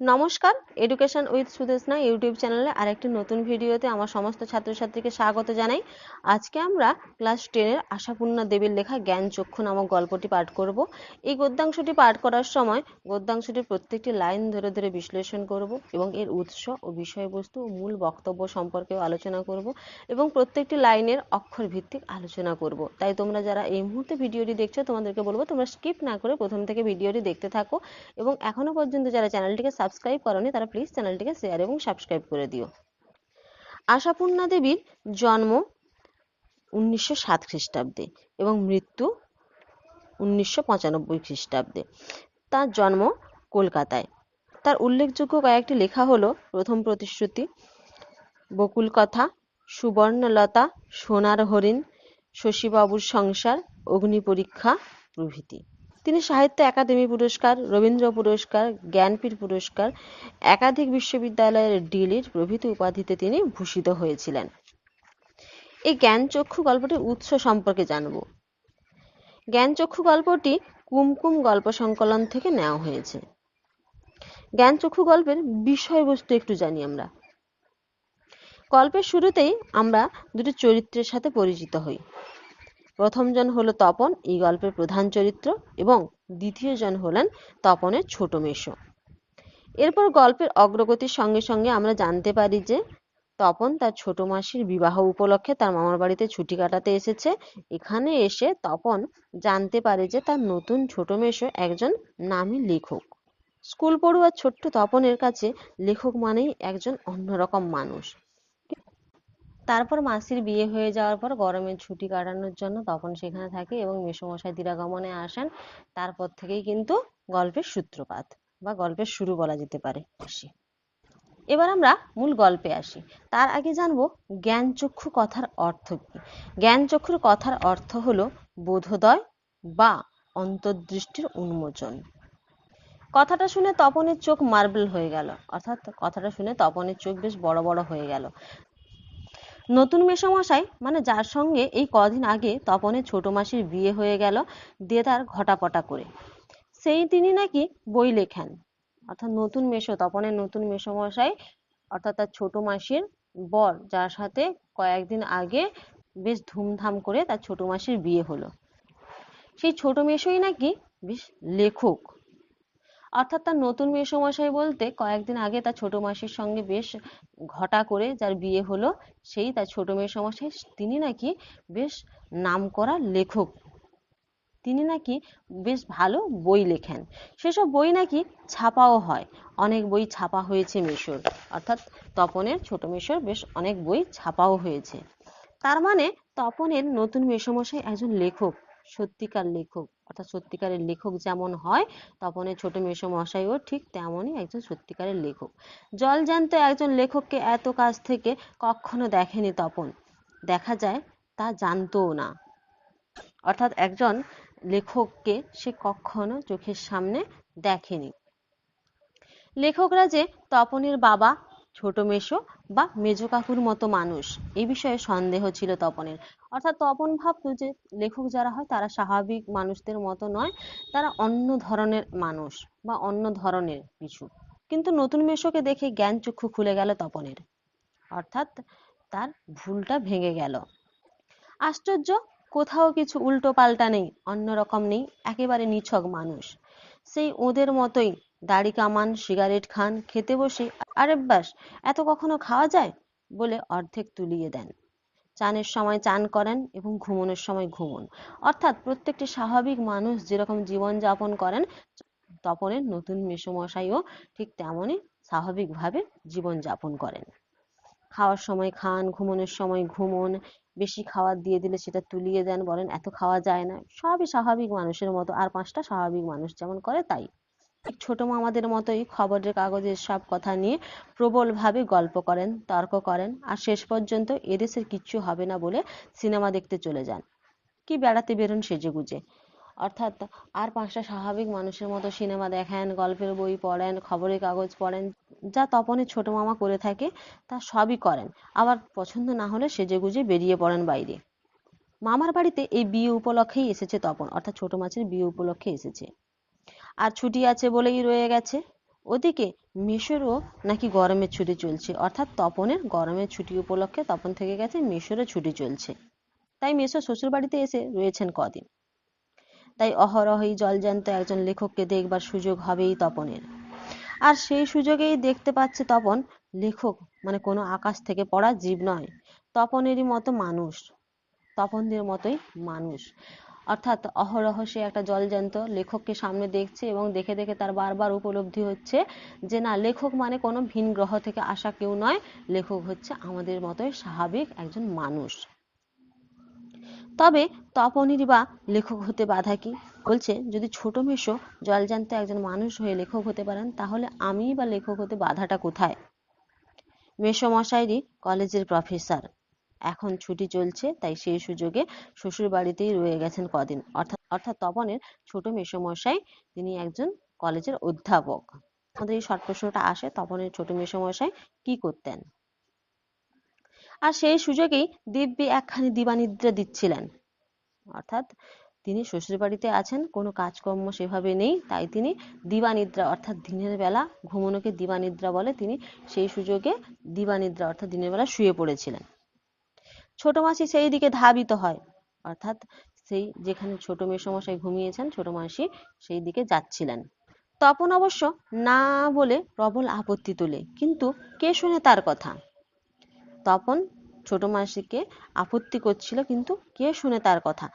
নমস্কার education with Sudeshna YouTube চ্যানেলে আরেকটি নতুন ভিডিওতে আমার সমস্ত ছাত্রছাত্রীকে স্বাগত জানাই। আজকে আমরা ক্লাস টেনের আশাপূর্ণা দেবীর লেখা জ্ঞান চক্ষু নামক গল্পটি পাঠ করব। এই গদ্যাংশটি পাঠ করার সময় গদ্যাংশটির প্রত্যেকটি লাইন ধরে ধরে বিশ্লেষণ করব এবং এর উৎস ও বিষয়বস্তু ও মূল বক্তব্য সম্পর্কেও আলোচনা করব এবং প্রত্যেকটি লাইনের অক্ষর ভিত্তিক আলোচনা করব। তাই তোমরা যারা এই মুহূর্তে ভিডিওটি দেখছ, তোমাদেরকে বলব তোমরা স্কিপ না করে প্রথম থেকে ভিডিওটি দেখতে থাকো এবং এখনও পর্যন্ত যারা চ্যানেলটিকে সাবস্ক্রাইব করনি, তারা প্লিজ চ্যানেলটিকে শেয়ার এবং সাবস্ক্রাইব করে দিও। আশাপূর্ণা দেবীর জন্ম উনিশশো সাত খ্রিস্টাব্দে এবং মৃত্যু উনিশশো পঁচানব্বই খ্রিস্টাব্দে। তার জন্ম কলকাতায়। তার উল্লেখযোগ্য কয়েকটি লেখা হলো, প্রথম প্রতিশ্রুতি বকুল কথা সুবর্ণলতা, সোনার হরিণ, শশীবাবুর সংসার, অগ্নি পরীক্ষা প্রভৃতি। তিনি সাহিত্য একাডেমি পুরস্কার, রবীন্দ্র পুরস্কার, জ্ঞানপীঠ পুরস্কার, একাধিক বিশ্ববিদ্যালয়ের ডিলিট প্রভৃতি উপাধিতে তিনি ভূষিত হয়েছিলেন। এই জ্ঞানচক্ষু গল্পটির উৎস সম্পর্কে জানব। জ্ঞানচক্ষু গল্পটি কুমকুম গল্প সংকলন থেকে নেওয়া হয়েছে। জ্ঞানচক্ষু গল্পের বিষয়বস্তু একটু জানি আমরা। গল্পের শুরুতেই আমরা দুটি চরিত্রের সাথে পরিচিত হই। প্রথমজন হলো তপন, এই গল্পের প্রধান চরিত্র, এবং দ্বিতীয় জন হলেন তপনের ছোট মেশো এরপর গল্পের অগ্রগতির সঙ্গে সঙ্গে আমরা জানতে পারি যে তপন তার ছোট মাসির বিবাহ উপলক্ষে তার মামার বাড়িতে ছুটি কাটাতে এসেছে। এখানে এসে তপন জানতে পারে যে তার নতুন ছোট মেশো একজন নামী লেখক। স্কুল পড়ুয়ার ছোট্ট তপনের কাছে লেখক মানেই একজন অন্যরকম মানুষ। তারপর মাসির বিয়ে হয়ে যাওয়ার পর গরমের ছুটি কাটানোর জন্য তপন সেখানে থাকে এবং মেসোমশাই দিরাগমনে আসেন। তারপর থেকেই কিন্তু গল্পের সূত্রপাত বা গল্পের শুরু বলা যেতে পারে এবার আমরা মূল গল্পে আসি। তার আগে জানব জ্ঞানচক্ষু কথার অর্থ কি? জ্ঞানচক্ষুর কথার অর্থ হলো বোধোদয় বা অন্তর্দৃষ্টির উন্মোচন। কথাটা শুনে তপনের চোখ মার্বেল হয়ে গেল। অর্থাৎ কথাটা শুনে তপনের চোখ বেশ বড় বড় হয়ে গেল। নতুন মেসোমশাই মানে যার সঙ্গে এই কদিন আগে তপনের ছোট মাসির বিয়ে হয়ে গেল, দিয়ে তার ঘটাপটা করে। সেই তিনি নাকি বই লেখেন। অর্থাৎ নতুন মেশো তপনের নতুন মেসোমশাই, অর্থাৎ তার ছোট মাসির বর, যার সাথে কয়েকদিন আগে বেশ ধুমধাম করে তার ছোট মাসির বিয়ে হলো। সেই ছোট মেশোই নাকি বেশ লেখক। অর্থাৎ তার নতুন মেয়ে মেসোমশাই বলতে কয়েকদিন আগে তার ছোট মাসির সঙ্গে বেশ ঘটা করে যার বিয়ে হলো, সেই তার ছোট মেসোমশাই তিনি নাকি বেশ নামকরা লেখক। তিনি নাকি বেশ ভালো বই লেখেন। সেসব বই নাকি ছাপাও হয়। অনেক বই ছাপা হয়েছে মেশোর। অর্থাৎ তপনের ছোট মেশোর বেশ অনেক বই ছাপাও হয়েছে। তার মানে তপনের নতুন মেসোমশাই একজন লেখক, সত্যিকার লেখক। অর্থাৎ সত্যিকারের লেখক যেমন হয়, তপনের ছোট মেসো মশাইও ঠিক তেমনই একজন সত্যিকারের লেখক। জল জ্যান্ত একজন লেখককে এত কাছ থেকে কখনো দেখেনি তপন। দেখা যায় তা জানতও না। অর্থাৎ একজন লেখককে সে কখনো চোখের সামনে দেখেনি। লেখকরা যে তপনের বাবা ছোট মেশো বা মেজো কাকুর মতো মানুষ। এই বিষয়ে সন্দেহ ছিল তপনের। অর্থাৎ তপন ভাবত যে, লেখক যারা হয়, তারা স্বাভাবিক মানুষদের মতো নয়, তারা অন্য ধরনের মানুষ বা অন্য ধরনের কিছু। কিন্তু নতুন মেশোকে দেখে জ্ঞান চক্ষু খুলে গেল তপনের। অর্থাৎ তার ভুলটা ভেঙে গেল। আশ্চর্য, কোথাও কিছু উল্টো পাল্টা নেই, অন্যরকম নেই, একেবারে নিছক মানুষ। সেই ওদের মতোই দাড়ি কামান সিগারেট খান, খেতে বসে, আরে ব্যাস, এত কখনো খাওয়া যায়? বলে অর্ধেক তুলিয়ে দেন। চানের সময় চান করেন এবং ঘুমানোর সময় ঘুমন। অর্থাৎ প্রত্যেকটি স্বাভাবিক মানুষ যেরকম জীবন যাপন করেন, তপনের নতুন মেসোমশাইও ঠিক তেমনই স্বাভাবিকভাবে জীবন যাপন করেন। খাওয়ার সময় খান, ঘুমানোর সময় ঘুমন, বেশি খাবার দিয়ে দিলে সেটা তুলিয়ে দেন, বলেন এত খাওয়া যায় না। সবই স্বাভাবিক মানুষের মতো, আর পাঁচটা স্বাভাবিক মানুষ যেমন করে তাই। ছোট মামাদের মতোই খবরের কাগজের সব কথা নিয়ে প্রবলভাবে গল্প করেন, তর্ক করেন, আর শেষ পর্যন্ত এদেশের কিচ্ছু হবে না বলে সিনেমা দেখতে চলে যান। কি বেড়াতে বেরোন সেজেগুজে। অর্থাৎ আর পাঁচটা স্বাভাবিক মানুষের মতো সিনেমা দেখেন, গল্পের বই পড়েন, খবরের কাগজ পড়েন, যা তপনের ছোট মামা করে থাকে, তা সবই করেন। আবার পছন্দ না হলে সেজেগুজে বেরিয়ে পড়েন বাইরে। মামার বাড়িতে এই বিয়ে উপলক্ষেই এসেছে তপন, অর্থাৎ ছোট মাছের বিয়ে উপলক্ষে এসেছে। আর ছুটি আছে বলেই রয়ে গেছে। ওদিকে মেশোরও নাকি গরমের ছুটি চলছে। অর্থাৎ তপনের গরমের ছুটি উপলক্ষে তপন থেকে গেছে মেশোরও ছুটি চলছে। তাই মেশো শ্বশুর বাড়িতে এসে রয়েছেন কদিন। তাই অহরহই জলজ্যান্ত একজন লেখককে দেখবার সুযোগ হবেই তপনের। আর সেই সুযোগেই দেখতে পাচ্ছে তপন, লেখক মানে কোনো আকাশ থেকে পড়া জীব নয়, তপনেরই মতো মানুষ। তপনদের মতোই মানুষ। অর্থাৎ অহরহ সে একটা জলজ্যান্ত লেখককে সামনে দেখছে এবং দেখে দেখে তার বারবার উপলব্ধি হচ্ছে যে না, লেখক মানে কোনো ভিন গ্রহ থেকে আসা কেউ নয়, লেখক হচ্ছে আমাদের মতোই স্বাভাবিক একজন মানুষ। তবে তপনেরই বা লেখক হতে বাধা কি? বলছে, যদি ছোট মেশো জলজান্ত একজন মানুষ হয়ে লেখক হতে পারেন, তাহলে আমি বা লেখক হতে বাধাটা কোথায়? মেশো মশাইরই কলেজের প্রফেসর। এখন ছুটি চলছে, তাই সেই সুযোগে শ্বশুর বাড়িতেই রয়ে গেছেন কদিন। অর্থাৎ অর্থাৎ তপনের ছোট মেশো মশাই তিনি একজন কলেজের অধ্যাপক। আমাদের এই শর্ট প্রশ্নটা আসে, তপনের ছোট মেশো মশাই কি করতেন? আর সেই সুযোগেই দিব্যি একখানি দিবানিদ্রা দিচ্ছিলেন। অর্থাৎ তিনি শ্বশুর বাড়িতে আছেন, কোনো কাজকর্ম সেভাবে নেই, তাই তিনি দিবানিদ্রা, অর্থাৎ দিনের বেলা ঘুমনোকে দিবানিদ্রা বলে, তিনি সেই সুযোগে দিবানিদ্রা, অর্থাৎ দিনের বেলা শুয়ে পড়েছিলেন। ছোট মাসি সেই দিকে ধাবিত হয়। অর্থাৎ সেই যেখানে ছোট মেসমশাই ঘুমিয়েছেন, ছোট মাসি সেই দিকে যাচ্ছিলেন। তপন অবশ্য না বলে প্রবল আপত্তি তোলে, কিন্তু কে শুনে তার কথা? তপন ছোট মাসিকে আপত্তি করছিল, কিন্তু কে শুনে তার কথা?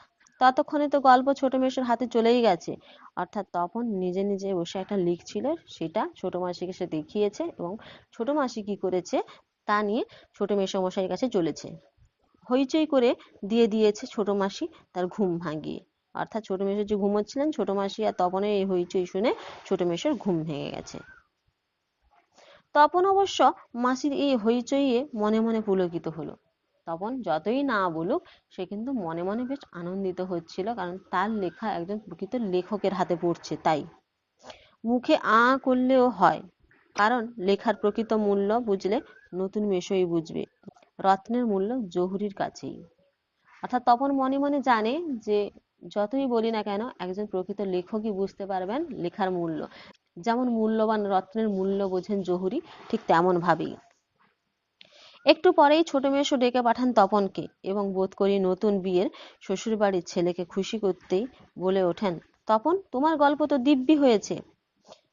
ততক্ষণে তো গল্প ছোট মেসোর হাতে চলেই গেছে। অর্থাৎ তপন নিজে নিজে বসে একটা লিখছিল, সেটা ছোট মাসিকে সে দেখিয়েছে এবং ছোট মাসি কি করেছে তা নিয়ে ছোট মেসোমশাইয়ের কাছে চলেছে। হইচই করে দিয়ে দিয়েছে ছোট মাসি তার ঘুম ভাঙিয়ে। অর্থাৎ ছোট মেসো যে ঘুমোচ্ছিলেন, ছোট মাসি আর তপনের এই হইচই শুনে ছোট মেসোর ঘুম ভেঙে গেছে। তপন অবশ্য মাসির এই হইচইয়ে মনে মনে পুলকিত হলো। তপন যতই না বলুক, সে কিন্তু মনে মনে বেশ আনন্দিত হচ্ছিল, কারণ তার লেখা একজন প্রকৃত লেখকের হাতে পড়ছে তাই। মুখে আ করলেও হয়, কারণ লেখার প্রকৃত মূল্য বুঝলে নতুন মেশোই বুঝবে। রত্নের মূল্য জহুরির কাছেই। অর্থাৎ তপন মনে মনে জানে যে, যতই বলি না কেন, একজন প্রকৃত লেখকই বুঝতে পারবেন লেখার মূল্য। যেমন মূল্যবান রত্নের মূল্য বোঝেন জহুরি, ঠিক তেমন ভাবেই একটু পরেই ছোট মেশো ডেকে পাঠান তপনকে এবং বোধ করি নতুন বিয়ের শ্বশুরবাড়ির ছেলেকে খুশি করতেই বলে ওঠেন, তপন, তোমার গল্প তো দিব্যি হয়েছে।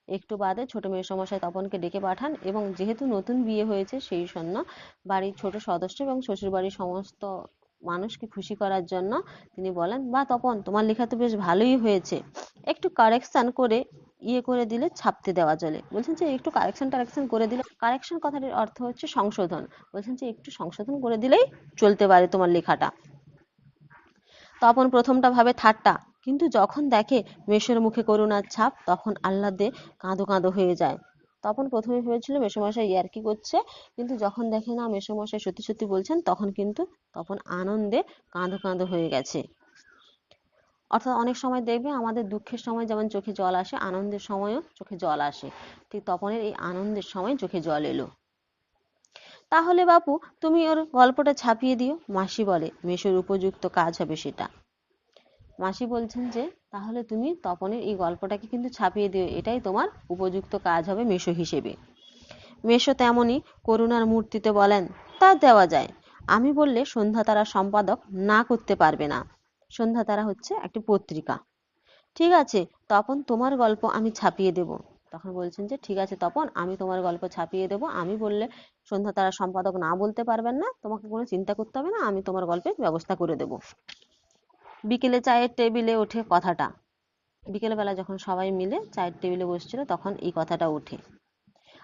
একটু বাদে ছোট মেসমশাই তপনকে ডেকে পাঠান এবং যেহেতু নতুন বিয়ে হয়েছে সেই জন্য বাড়ির ছোট সদস্য এবং শ্বশুরবাড়ির সমস্ত মানুষকে খুশি করার জন্য তিনি বলেন, বা তপন, তোমার লেখা তো বেশ ভালোই হয়েছে। একটু কারেকশন করে ইয়ে করে দিলে ছাপতে দেওয়া চলে। বলছেন যে, একটু কারেকশন টারেকশন করে দিলে কারেকশন কথাটির অর্থ হচ্ছে সংশোধন। বলছেন যে, একটু সংশোধন করে দিলেই চলতে পারে তোমার লেখাটা। তপন প্রথমটা ভাবে ঠাট্টা। কিন্তু যখন দেখে মেষের মুখে করুণার ছাপ, তখন আহ্লাদে কাঁদো কাঁদো হয়ে যায়। তখন প্রথমে ভেবেছিল মেসোমশাই ইয়ার্কি করছে, কিন্তু যখন দেখে না মেসোমশাই সত্যি সত্যি বলছেন, তখন কিন্তু তখন আনন্দে কাঁদো কাঁদো হয়ে গেছে। অর্থাৎ অনেক সময় দেখবে আমাদের দুঃখের সময় যেমন চোখে জল আসে, আনন্দের সময়ও চোখে জল আসে। ঠিক তপনের এই আনন্দের সময় চোখে জল এলো। তাহলে বাপু, তুমি ওর গল্পটা ছাপিয়ে দিও। মাসি বলে মেশোর উপযুক্ত কাজ হবে সেটা। মাসি বলছেন যে, তাহলে তুমি তপনের এই গল্পটাকে কিন্তু ছাপিয়ে দিও। এটাই তোমার উপযুক্ত কাজ হবে মেশো হিসেবে। মেশো তেমনই করুণার মূর্তিতে বলেন, তা দেওয়া যায়। আমি বললে সন্ধ্যা তারা সম্পাদক না করতে পারবে না। সন্ধ্যা তারা হচ্ছে একটি পত্রিকা। ঠিক আছে, তপন, তোমার গল্প আমি ছাপিয়ে দেব। তখন বলছেন যে, ঠিক আছে তপন, আমি তোমার গল্প ছাপিয়ে দেব। আমি বললে সন্ধ্যা তারা সম্পাদক না বলতে পারবেন না। তোমাকে কোনো চিন্তা করতে হবে না। আমি তোমার গল্পের ব্যবস্থা করে দেব। বিকেলে চায়ের টেবিলে ওঠে কথাটা। বিকেলবেলা যখন সবাই মিলে চায়ের টেবিলে বসছিল, তখন এই কথাটা ওঠে।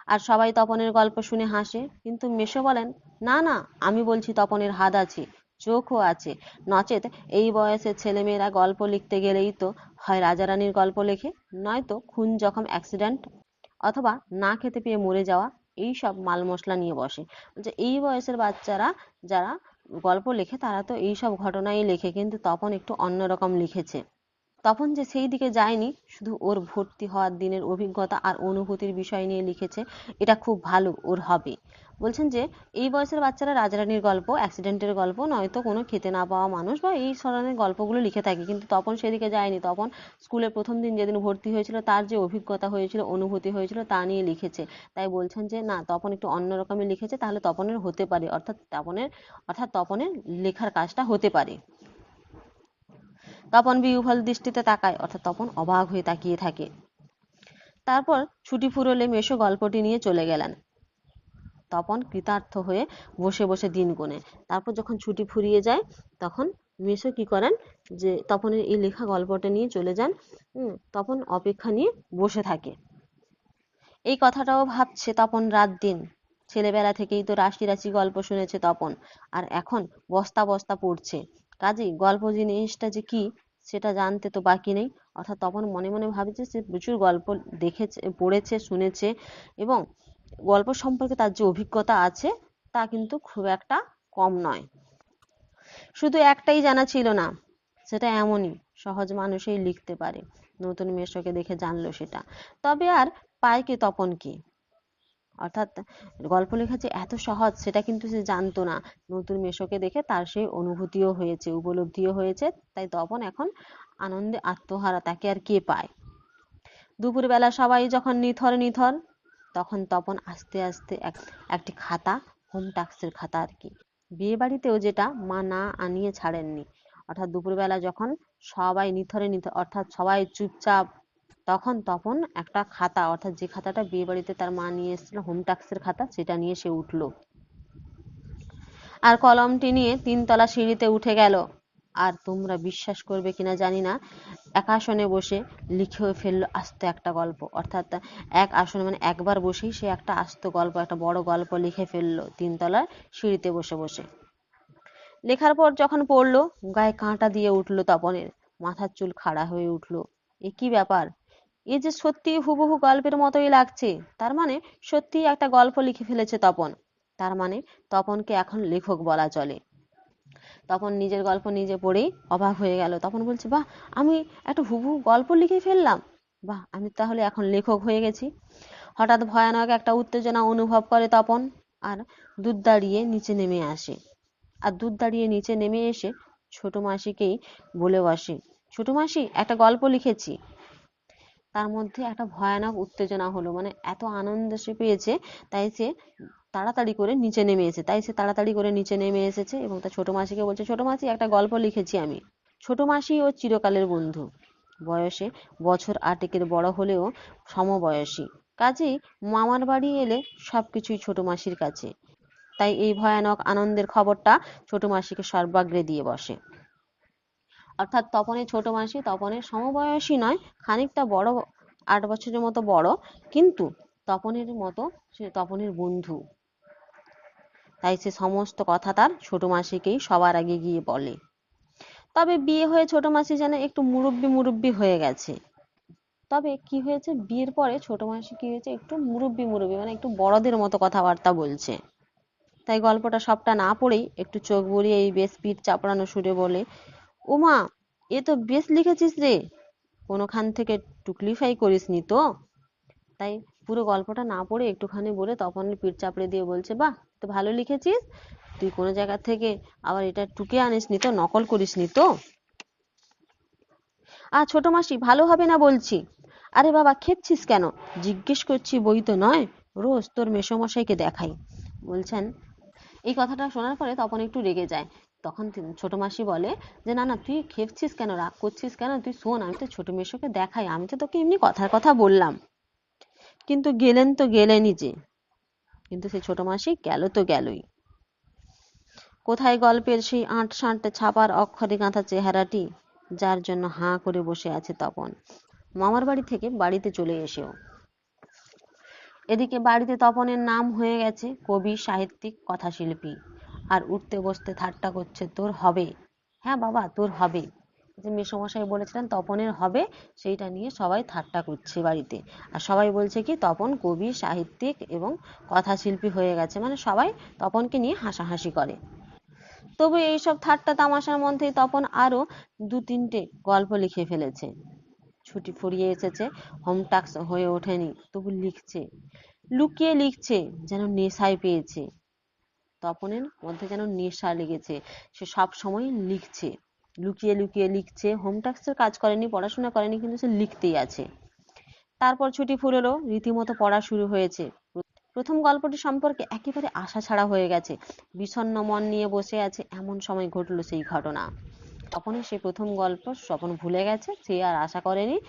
আর সবাই তপনের গল্প শুনে হাসে। কিন্তু মেশো বলেন, না না, আমি বলছি তপনের হাত আছে, চোখও আছে। নচেত এই বয়সের ছেলেমেয়েরা গল্প লিখতে গেলেই তো হয় রাজারানীর গল্প লেখে। নয়তো খুন জখম, অ্যাক্সিডেন্ট অথবা না খেতে পেয়ে মরে যাওয়া, এই সব মাল মশলা নিয়ে বসে। যে এই বয়সের বাচ্চারা, যারা গল্প লেখে তারা তো এই সব ঘটনাই লেখে, কিন্তু তপন একটু অন্যরকম লিখেছে। তপন যে সেই দিকে যায়নি, শুধু ওর ভর্তি হওয়ার দিনের অভিজ্ঞতা আর অনুভূতির বিষয় নিয়ে লিখেছে, এটা খুব ভালো ওর হবে। বলছেন যে, এই বয়সের বাচ্চারা রাজারানীর গল্প অ্যাক্সিডেন্টের গল্প, নয়তো কোনো খেতে না পাওয়া মানুষ বা এই ধরনের গল্পগুলো লিখে থাকে। কিন্তু তপন সেদিকে যায়নি। তপন স্কুলের প্রথম দিন যেদিন ভর্তি হয়েছিল, তার যে অভিজ্ঞতা হয়েছিল, অনুভূতি হয়েছিল, তা নিয়ে লিখেছে। তাই বলছেন যে, না, তপন একটু অন্যরকমের লিখেছে, তাহলে তপনের হতে পারে। অর্থাৎ তপনের অর্থাৎ তপনের লেখার কাজটা হতে পারে। তপন বিহ্বল দৃষ্টিতে তাকায়, অর্থাৎ তপন অবাক হয়ে তাকিয়ে থাকে। তারপর ছুটি ফুরোলে মেশো গল্পটি নিয়ে চলে গেলেন। তপন কৃতার্থ হয়ে বসে বসে দিন গোনে। তারপর যখন ছুটি ফুরিয়ে যায়, তখন মেশো কি করেন যে, তপনের এই লেখা গল্পটা নিয়ে চলে যান। তপন অপেক্ষা নিয়ে বসে থাকে। এই কথাটাও ভাবছে তপন রাত দিন। ছেলেবেলা থেকেই তো রাশি রাশি গল্প শুনেছে তপন। আর এখন বস্তা বস্তা পড়ছে। কাজেই গল্প জিনিসটা যে কি, সেটা জানতে তো বাকি নেই। অর্থাৎ তপন মনে মনে ভাবছে সে প্রচুর গল্প দেখেছে, পড়েছে, শুনেছে এবং গল্প সম্পর্কে তার যে অভিজ্ঞতা আছে, তা কিন্তু খুব একটা কম নয়। শুধু একটাই জানা ছিল না, সেটা এমনই, সহজ মানুষই লিখতে পারে। নতুন মেশোকে দেখে জানলো সেটা। তবে আর পায় কে, তপন কি? অর্থাৎ গল্প লেখা যে এত সহজ, সেটা কিন্তু সে জানতো না। নতুন মেশোকে দেখে তার সেই অনুভূতিও হয়েছে, উপলব্ধিও হয়েছে। তাই তপন এখন আনন্দে আত্মহারা, তাকে আর কে পায়? দুপুরবেলা সবাই যখন নিথর নিথর তখন তপন আস্তে আস্তে এক, একটি খাতা হোম টাস্কের খাতা আর কি। বিয়ে বাড়িতেও যেটা মা না আনিয়ে ছাড়েননি। অর্থাৎ দুপুরবেলা যখন সবাই নিথরে নিথর, অর্থাৎ সবাই চুপচাপ, তখন তপন একটা খাতা, অর্থাৎ যে খাতাটা বিয়ে বাড়িতে তার মা নিয়ে এসেছিল হোম টাস্কের খাতা, সেটা নিয়ে সে উঠল। আর কলমটি নিয়ে তিনতলা সিঁড়িতে উঠে গেল। আর তোমরা বিশ্বাস করবে কিনা জানি না। এক আসনে বসে লিখেও ফেলল আস্ত একটা গল্প। অর্থাৎ এক আসনে মানে একবার বসেই সে একটা আস্ত গল্প, একটা বড় গল্প লিখে ফেলল তিনতলার সিঁড়িতে বসে বসে। লেখার পর যখন পড়ল, গায়ে কাঁটা দিয়ে উঠল তপনের। মাথার চুল খাড়া হয়ে উঠল। এ কি ব্যাপার? এ যে সত্যি হুবহু গল্পের মতোই লাগছে। তার মানে সত্যিই একটা গল্প লিখে ফেলেছে তপন। তার মানে তপনকে এখন লেখক বলা চলে। তপন নিজের গল্প নিজে পড়েই অবাক হয়ে গেল। তখন বলছে, বাহ, আমি একটা হুবহু গল্প লিখে ফেললাম। বাহ, আমি তাহলে এখন লেখক হয়ে গেছি। হঠাৎ ভয়ানক একটা উত্তেজনা অনুভব করে তপন, আর দুধ দাঁড়িয়ে নিচে নেমে আসে। আর দুধ দাঁড়িয়ে নিচে নেমে এসে ছোট মাসিকেই বলে বসে, ছোট মাসি, একটা গল্প লিখেছি। তার মধ্যে একটা ভয়ানক উত্তেজনা হলো। মানে এত আনন্দ সে পেয়েছে, তাই সে তাড়াতাড়ি করে নিচে নেমে এসে তাই সে তাড়াতাড়ি করে নিচে নেমে এসেছে এবং তার ছোট মাসিকে বলছে, ছোট মাসি, একটা গল্প লিখেছি আমি। ছোট মাসি ও চিরকালের বন্ধু। বয়সে বছর আটেকের বড় হলেও সমবয়সী। কাজেই মামার বাড়ি এলে সবকিছুই ছোট মাসির কাছে। তাই এই ভয়ানক আনন্দের খবরটা ছোট মাসিকে সর্বাগ্রে দিয়ে বসে। অর্থাৎ তপনের ছোট মাসি তপনের সমবয়সী নয়, খানিকটা বড়, আট বছরের মতো বড়, কিন্তু তপনের মতো সে তপনের বন্ধু। তাই সে সমস্ত কথা তার ছোট মাসিকেই সবার আগে গিয়ে বলে। তবে বিয়ে হয়ে ছোট মাসি যেন একটু মুরব্বি মুরব্বি হয়ে গেছে। তবে কি হয়েছে? বিয়ের পরে ছোট মাসি কি হয়েছে? একটু মুরব্বি মুরব্বি মানে একটু বড়দের মতো কথাবার্তা বলছে। তাই গল্পটা সবটা না পড়েই একটু চোখ বুলিয়ে এই বেশ পিঠ চাপড়ানো সুরে বলে ওমা, এ তো বেশ লিখেছিস রে। কোনোখান থেকে টুকলিফাই করিসনি তো? তাই পুরো গল্পটা না পড়ে একটুখানি বলে তখন পিঠ চাপড়ে দিয়ে বলছে, বাহ, তো ভালো লিখেছিস? তুই কোনো জায়গা থেকে আবার এটা টুকে আনিসনি তো, নকল করিসনি তো? আ ছোট মাসি, ভালো হবে না বলছি। আরে বাবা, খেপছিস কেন? জিজ্ঞেস করছি বই তো নয়, রোজ তোর মেসোমশাইকে দেখাই। বলছেন। এই কথাটা শোনার পরে তখন একটু রেগে যায়। তখন ছোট মাসি বলে যে, না না, তুই খেপছিস কেন? রাগ করছিস কেন? তুই শোন, আমি তো ছোট মেশোকে দেখাই, আমি তো তোকে এমনি কথার কথা বললাম। কিন্তু গেলেন তো গেলেনই যে। কিন্তু সেই ছোট মাসি গেল তো গেলই। কোথায় গল্পের সেই আট সাঁটে ছাপার অক্ষরে গাঁথা চেহারাটি, যার জন্য হাঁ করে বসে আছে তপন। মামার বাড়ি থেকে বাড়িতে চলে এসেও। এদিকে বাড়িতে তপনের নাম হয়ে গেছে কবি, সাহিত্যিক, কথাশিল্পী। আর উঠতে বসতে ঠাট্টা করছে, তোর হবে? হ্যাঁ বাবা, তোর হবে। যে মেসোমশাই বলেছিলেন, তপনের হবে? সেইটা নিয়ে সবাই ঠাট্টা করছে বাড়িতে। আর সবাই বলছে কি, তপন কবি, সাহিত্যিক এবং কথাশিল্পী হয়ে গেছে। মানে সবাই তপনকে নিয়ে হাসাহাসি করে। তবু এইসব ঠাট্টা তামাশার মধ্যেই তপন আরও দু তিনটে গল্প লিখে ফেলেছে। ছুটি ফুরিয়ে এসেছে, হোম টাস্ক হয়ে ওঠেনি, তবু লিখছে। লুকিয়ে লিখছে, যেন নেশায় পেয়েছে। তপনের মধ্যে যেন নেশা লেগেছে। সে সব সময় লিখছে। লুকিয়ে লুকিয়ে লিখছে। হোম টাস্কের কাজ করেনি, পড়াশোনা করেনি, কিন্তু সে লিখতেই আছে। তারপর ছুটি ফুরলো, রীতিমতো পড়া শুরু হয়েছে। প্রথম গল্পটি সম্পর্কে একেবারে আশা ছাড়া হয়ে গেছে। বিষণ্ণ মন নিয়ে বসে আছে, এমন সময় ঘটলো সেই ঘটনা। তখনই সে প্রথম গল্প স্বপন ভুলে গেছে, সে আর আশা করেনি।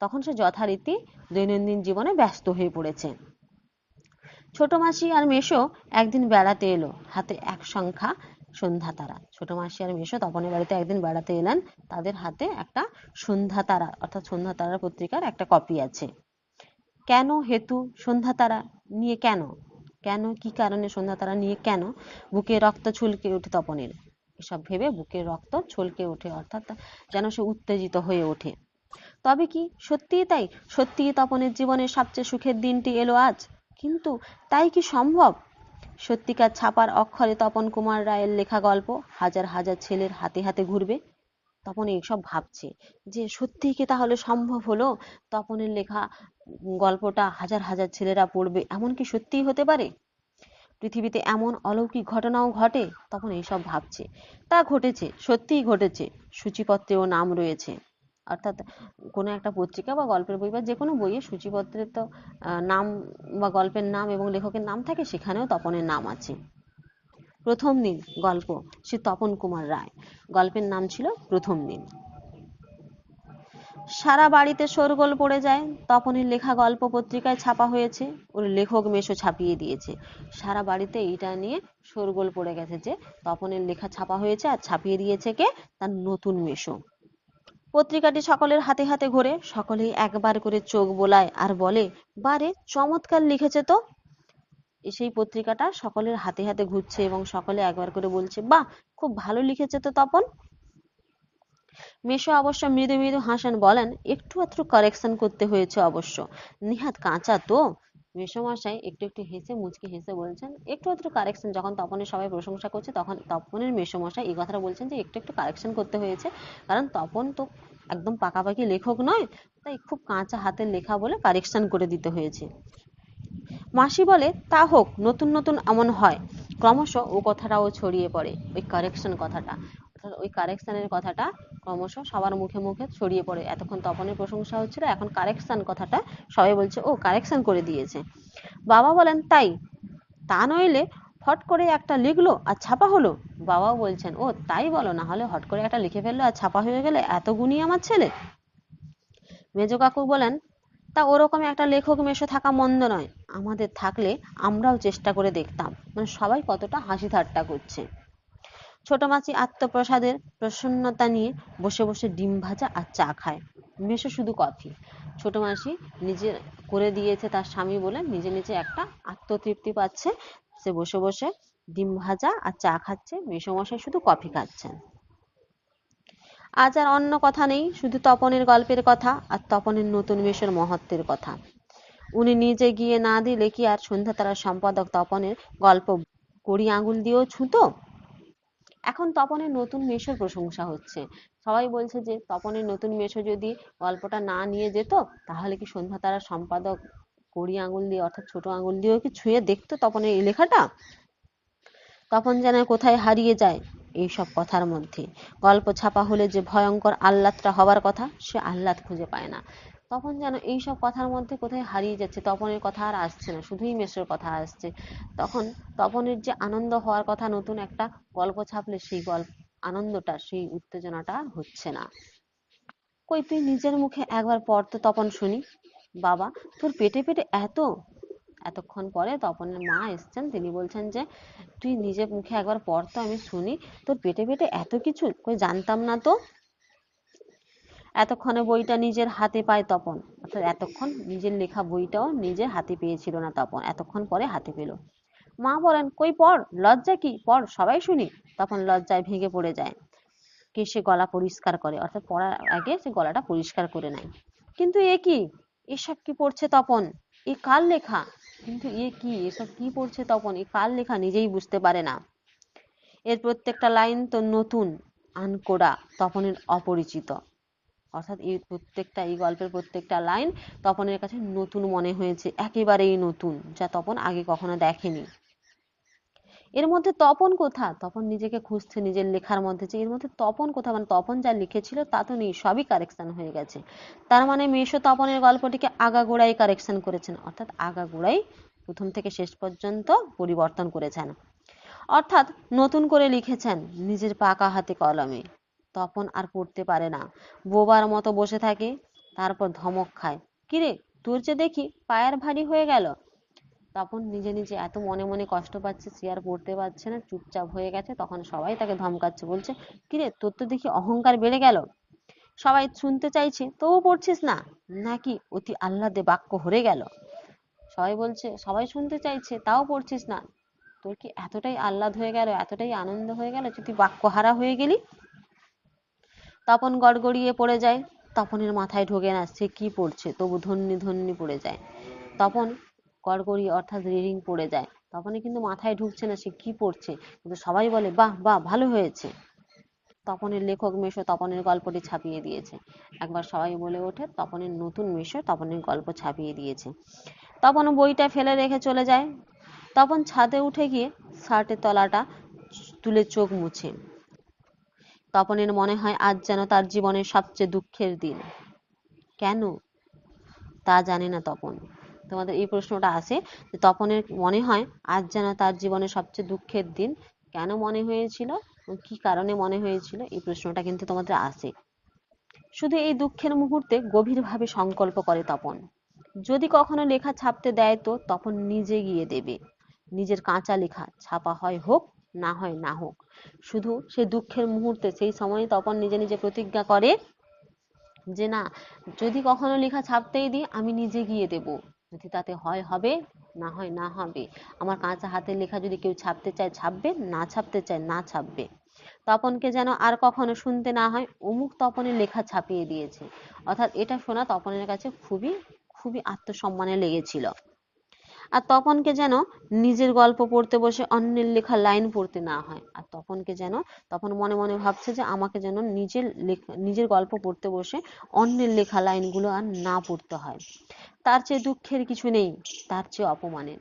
তখন সে যথারীতি দৈনন্দিন জীবনে ব্যস্ত হয়ে পড়েছে। ছোট মাসি আর মেশো একদিন বেড়াতে এলো। হাতে এক সংখ্যা সন্ধ্যা তারা। ছোট মাসি আর মেশো তপনের বাড়িতে একদিন বেড়াতে এলেন। তাদের হাতে একটা সন্ধ্যা তারা, অর্থাৎ সন্ধ্যা তারা পত্রিকার একটা কপি আছে। কেন হেতু সন্ধ্যা তারা? নিয়ে কেন? কেন? কি কারণে সন্ধ্যা তারা? নিয়ে কেন? বুকে রক্ত ছুলকে ওঠে তপনের। এসব ভেবে বুকে রক্ত ছলকে ওঠে, অর্থাৎ যেন সে উত্তেজিত হয়ে ওঠে। তবে কি সত্যিই তাই? সত্যিই তপনের জীবনের সবচেয়ে সুখের দিনটি এলো আজ? কিন্তু তাই কি সম্ভব? সত্যিকার ছাপার অক্ষরে তপন কুমার রায়ের লেখা গল্প হাজার হাজার ছেলের হাতে হাতে ঘুরবে? তপন এইসব ভাবছে। যে সত্যি কি তাহলে সম্ভব হলো? তপনের লেখা গল্পটা হাজার হাজার ছেলেরা পড়বে, এমন কি সত্যিই হতে পারে? পৃথিবীতে এমন অলৌকিক ঘটনাও ঘটে? তখন এইসব ভাবছে। তা ঘটেছে, সত্যিই ঘটেছে। সূচিপত্রেও নাম রয়েছে। অর্থাৎ কোনো একটা পত্রিকা বা গল্পের বই বা যে কোনো বইয়ে সূচিপত্রে তো নাম বা গল্পের নাম এবং লেখকের নাম থাকে, সেখানেও তপনের নাম আছে। প্রথম দিন গল্প, সে তপন কুমার রায়। গল্পের নাম ছিল প্রথম দিন। সারা বাড়িতে শোরগোল পড়ে যায়। তপনের লেখা গল্প পত্রিকায় ছাপা হয়েছে, ওর লেখক মেশো ছাপিয়ে দিয়েছে। সারা বাড়িতে এইটা নিয়ে শোরগোল পড়ে গেছে যে, তপনের লেখা ছাপা হয়েছে আর ছাপিয়ে দিয়েছে কে? তার নতুন মেশো পত্রিকাটি সকলের হাতে হাতে ঘোরে, সকলেই একবার করে চোখ বোলায় আর বলে, বারে, চমৎকার লিখেছে তো? সেই পত্রিকাটা সকলের হাতে হাতে ঘুরছে এবং সকলে একবার করে বলছে, বাহ, খুব ভালো লিখেছে তো তপন? মেশো অবশ্য মৃদু মৃদু হাসেন বলেন, একটু আধটু কারেকশন করতে হয়েছে অবশ্য। নিহাত কাঁচা তো? মেসোমশাই একটু একটু হেসে, মুচকি হেসে বলছেন, একটু একটু কারেকশন যখন তপনের সবাই প্রশংসা করছে, তখন তপনের মেসোমশাই এই কথাটা বলছেন যে একটু একটু কারেকশন করতে হয়েছে। কারণ তপন তো একদম পাকাপাকি লেখক নয়, তাই খুব কাঁচা হাতের লেখা বলে কারেকশন করে দিতে হয়েছে। মাসি বলে, তা হোক, নতুন নতুন এমন হয়। ক্রমশ ও কথাটাও ছড়িয়ে পড়ে, ওই কারেকশন কথাটা। ওই কারেকশনের কথাটা ক্রমশ সবার মুখে মুখে ছড়িয়ে পড়ে। এতক্ষণ তপনের প্রশংসা হচ্ছিল, এখন কারেকশন কথাটা সবাই বলছে, ও, কারেকশন করে দিয়েছে। বাবা বলেন, তাই। তা নইলে হট করে একটা লিখলো আর ছাপা হলো। বাবাও বলছেন, ও, তাই বলো না হলে হট করে একটা লিখে ফেলল আর ছাপা হয়ে গেলে এত গুণী আমার ছেলে? মেজ কাকু বলেন, তা ওরকম একটা লেখক মেশো থাকা মন্দ নয়। আমাদের থাকলে আমরাও চেষ্টা করে দেখতাম। মানে সবাই কতটা হাসি ঠাট্টা করছে। ছোট মাছি আত্মপ্রসাদের প্রসন্নতা নিয়ে বসে বসে ডিম ভাজা আর চা খায়। মেশো শুধু কফি। ছোট মাসি নিজে করে দিয়েছে তার স্বামী বলে নিজে নিজে একটা আত্মতৃপ্তি পাচ্ছে। সে বসে বসে ডিম ভাজা আর চা খাচ্ছে। মেসোমশাই শুধু কফি খাচ্ছেন। আজ আর অন্য কথা নেই, শুধু তপনের গল্পের কথা আর তপনের নতুন মেশোর মহত্বের কথা। উনি নিজে গিয়ে না দিলে কি আর সন্ধ্যা তারা সম্পাদক তপনের গল্প কড়ি আঙুল দিয়েও ছুঁতো? এখন তপনের নতুন মেশোর প্রশংসা হচ্ছে। সবাই বলছে যে, তপনের নতুন মেশো যদি গল্পটা না নিয়ে যেত, তাহলে কি সন্ধ্যা তারা সম্পাদক কড়ি আঙুল দিয়ে, অর্থাৎ ছোট আঙুল দিয়েও কি ছুঁয়ে দেখতো তপনের এই লেখাটা? তপন যেন কোথায় হারিয়ে যায় এইসব কথার মধ্যে। গল্প ছাপা হলে যে ভয়ঙ্কর আহ্লাদটা হবার কথা, সে আহ্লাদ খুঁজে পায় না। তখন যেন এইসব কথার মধ্যে কোথায় হারিয়ে যাচ্ছে, তপনের কথা আর আসছে না, শুধুই মেসোর কথা আসছে। তখন তপনের যে আনন্দ হওয়ার কথা নতুন একটা গল্প ছাপলে, সেই গল্প, আনন্দটা, সেই উত্তেজনাটা হচ্ছে না। কই তুই নিজের মুখে একবার পর তো তপন শুনি। বাবা, তোর পেটে পেটে এত? এতক্ষণ পরে তপনের মা এসছেন, তিনি বলছেন যে, তুই নিজের মুখে একবার পর তো আমি শুনি, তোর পেটে পেটে এত কিছু? কই জানতাম না তো? এতক্ষণে বইটা নিজের হাতে পায় তপন। অর্থাৎ এতক্ষণ নিজের লেখা বইটাও নিজের হাতে পেয়েছিল না তপন। এতক্ষণ পরে হাতে পেল। মা বলেন, কই পড়, লজ্জা কি? পড়, সবাই শুনি। তখন লজ্জায় ভেঙে পড়ে যায়। কে সে গলা পরিষ্কার করে? অর্থাৎ পড়ার আগে সে গলাটা পরিষ্কার করে নেয়। কিন্তু এ কি? এসব কি পড়ছে তপন? এ কার লেখা? কিন্তু এ কি? এসব কি পড়ছে তপন? এ কার লেখা? নিজেই বুঝতে পারে না। এর প্রত্যেকটা লাইন তো নতুন, আনকোড়া, তপনের অপরিচিত। অর্থাৎ এই প্রত্যেকটা, এই গল্পের প্রত্যেকটা লাইন তপনের কাছে নতুন মনে হয়েছে, একেবারেই নতুন, যা তপন আগে কখনো দেখেনি। এর মধ্যে তপন কোথা? তপন নিজেকে খুঁজছে, নিজের লেখার মধ্যে যে, এর মধ্যে তপন কোথা? মানে তপন যা লিখেছিল, তা তো নেই, সবই কারেকশন হয়ে গেছে। তার মানে মেশো তপনের গল্পটিকে আগাগোড়াই কারেকশন করেছেন, অর্থাৎ আগাগোড়াই প্রথম থেকে শেষ পর্যন্ত পরিবর্তন করেছেন। অর্থাৎ নতুন করে লিখেছেন, নিজের পাকা হাতে কলমে। তপন আর পড়তে পারে না। বোবার মতো বসে থাকে, তারপর ধমক খায়। কিরে, তোর যে দেখি পায়ের ভারী হয়ে গেল? তখন নিজে নিজে এত মনে মনে কষ্ট পাচ্ছে আর পড়তে পারছে না, চুপচাপ হয়ে গেছে। তখন সবাই তাকে ধমকাচ্ছে, বলছে, কিরে, তোর তো দেখি অহংকার বেড়ে গেল। সবাই শুনতে চাইছে, তবু পড়ছিস না? নাকি অতি আহ্লাদে বাক্য হরে গেল? সবাই বলছে, সবাই শুনতে চাইছে, তাও পড়ছিস না। তোর কি এতটাই আহ্লাদ হয়ে গেল, এতটাই আনন্দ হয়ে গেল যে তুই বাক্য হারা হয়ে গেলি? তপন গড়গড়িয়ে পড়ে যায়। তপনের মাথায় ঢোকে না, সে কি পড়ছে? তবু ধন্যি ধন্যি পড়ে যায়। তপন গড়গড়ি অর্থাৎ রিডিং পড়ে যায়। তপনে কিন্তু মাথায় ঢুকছে না, সে কি পড়ছে? কিন্তু সবাই বলে, বাহ বাহ, ভালো হয়েছে। তপনের লেখক মেশো তপনের গল্পটি ছাপিয়ে দিয়েছে। একবার সবাই বলে ওঠে, তপনের নতুন মেশো তপনের গল্প ছাপিয়ে দিয়েছে। তপন বইটা ফেলে রেখে চলে যায়। তপন ছাদে উঠে গিয়ে শার্টের তলাটা তুলে চোখ মুছে। তপনের মনে হয় আজ যেন তার জীবনের সবচেয়ে দুঃখের দিন। কেন? তা জানে না তপন। তোমাদের এই প্রশ্নটা আসে যে তপনের মনে হয় আজ যেন তার জীবনের সবচেয়ে দুঃখের দিন। কেন মনে হয়েছিল কি কারণে মনে হয়েছিল? এই প্রশ্নটা কিন্তু তোমাদের আসে শুধু এই দুঃখের মুহূর্তে গভীরভাবে সংকল্প করে তপন। যদি কখনো লেখা ছাপতে দেয় তো তপন নিজে গিয়ে দেবে। নিজের কাঁচা লেখা ছাপা হয় হোক না হয় না হোক। শুধু সেই দুঃখের মুহূর্তে, সেই সময় তপন নিজে নিজে প্রতিজ্ঞা করে যে, না, যদি কখনো লেখা ছাপতেই দিই, আমি নিজে গিয়ে দেব। যদি তাতে হয়, হবে, না হয়, না হবে। আমার কাঁচা হাতের লেখা যদি কেউ ছাপতে চায়, ছাপবে, না ছাপতে চায়, না ছাপবে। তপনকে যেন আর কখনো শুনতে না হয়, অমুক তপনের লেখা ছাপিয়ে দিয়েছে। অর্থাৎ এটা শোনা তপনের কাছে খুবই খুবই আত্মসম্মানে লেগেছিল। আর তপনকে যেন নিজের গল্প পড়তে বসে অন্যের লেখা লাইন পড়তে না হয়। আর তপনকে যেন তখন মনে মনে ভাবছে যে আমাকে যেন নিজের লেখা, নিজের গল্প পড়তে বসে অন্যের লেখা লাইনগুলো আর না পড়তে হয়। তার চেয়ে দুঃখের কিছু নেই, তার চেয়ে অপমানের।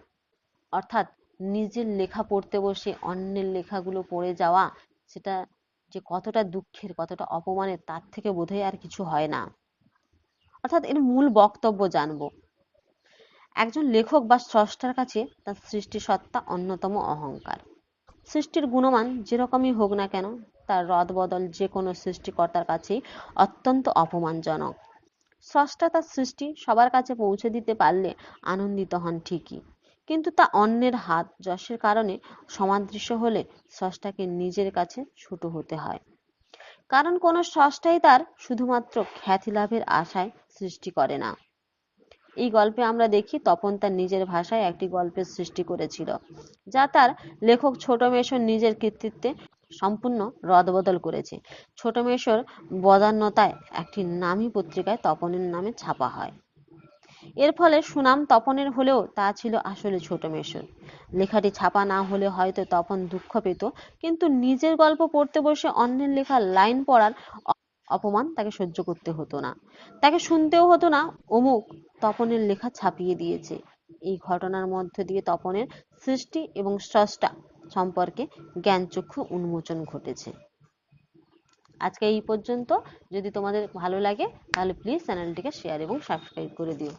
অর্থাৎ নিজের লেখা পড়তে বসে অন্যের লেখাগুলো পড়ে যাওয়া, সেটা যে কতটা দুঃখের, কতটা অপমানের, তার থেকে বোধহয় আর কিছু হয় না। অর্থাৎ এর মূল বক্তব্য জানব। একজন লেখক বা স্রষ্টার কাছে তার সৃষ্টি সত্তা অন্যতম অহংকার। সৃষ্টির গুণমান যেরকমই হোক না কেন, তার রদবদল যে কোনো সৃষ্টিকর্তার কাছেই অত্যন্ত অপমানজনক। স্রষ্টা তার সৃষ্টি সবার কাছে পৌঁছে দিতে পারলে আনন্দিত হন ঠিকই, কিন্তু তা অন্যের হাত যশের কারণে সমাদৃশ্য হলে স্রষ্টাকে নিজের কাছে ছোট হতে হয়। কারণ কোনো স্রষ্টাই তার শুধুমাত্র খ্যাতি লাভের আশায় সৃষ্টি করে না। এই গল্পে আমরা দেখি তপন তার নিজের ভাষায় একটি গল্পের সৃষ্টি করেছিল, যা তার লেখক ছোট মেশোর নিজের কৃতিত্বে সম্পূর্ণ রদবদল করেছে। ছোট মেশোর বদান্যতায় একটি নামী পত্রিকায় তপনের নামে ছাপা হয়। এর ফলে সুনাম তপনের হলেও তা ছিল আসলে ছোট মেশোর। লেখাটি ছাপা না হলে হয়তো তপন দুঃখ পেত, কিন্তু নিজের গল্প পড়তে বসে অন্যের লেখা লাইন পড়ার অপমান তাকে সহ্য করতে হতো না। তাকে শুনতেও হতো না, অমুক তপনের লেখা ছাপিয়ে দিয়েছে। এই ঘটনার মধ্য দিয়ে তপনের সৃষ্টি এবং স্রষ্টা সম্পর্কে জ্ঞানচক্ষু উন্মোচন ঘটেছে। আজকে এই পর্যন্ত। যদি তোমাদের ভালো লাগে, তাহলে প্লিজ চ্যানেলটিকে শেয়ার এবং সাবস্ক্রাইব করে দিও।